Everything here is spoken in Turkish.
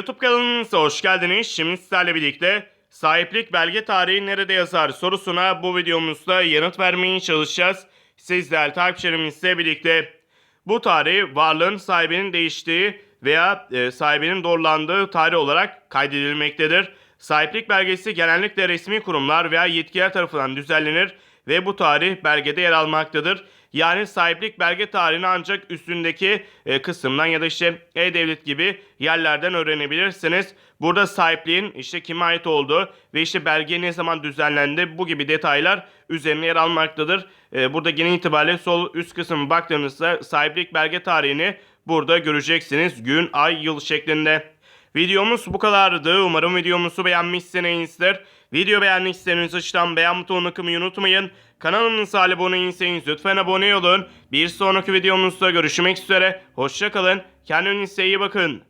YouTube kanalımıza hoş geldiniz. Şimdi sizlerle birlikte sahiplik belge tarihi nerede yazar sorusuna bu videomuzda yanıt vermeye çalışacağız. Sizler takipçilerimizle birlikte bu tarih varlığın sahibinin değiştiği veya e, sahibinin doğrulandığı tarih olarak kaydedilmektedir. Sahiplik belgesi genellikle resmi kurumlar veya yetkililer tarafından düzenlenir ve bu tarih belgede yer almaktadır. Yani sahiplik belge tarihini ancak üstündeki e, kısımdan ya da işte e-devlet gibi yerlerden öğrenebilirsiniz. Burada sahipliğin işte kime ait olduğu ve işte belge ne zaman düzenlendi bu gibi detaylar üzerine yer almaktadır. E, burada genel itibariyle sol üst kısmı baktığınızda sahiplik belge tarihini burada göreceksiniz. Gün, ay, yıl şeklinde. Videomuz bu kadardı. Umarım videomuzu beğenmişsinizdir. Video beğendiyseniz aşağıdan beğen butonuna kılmayı unutmayın. Kanalımıza abone değilseniz lütfen abone olun. Bir sonraki videomuzda görüşmek üzere. Hoşçakalın. Kendinize iyi bakın.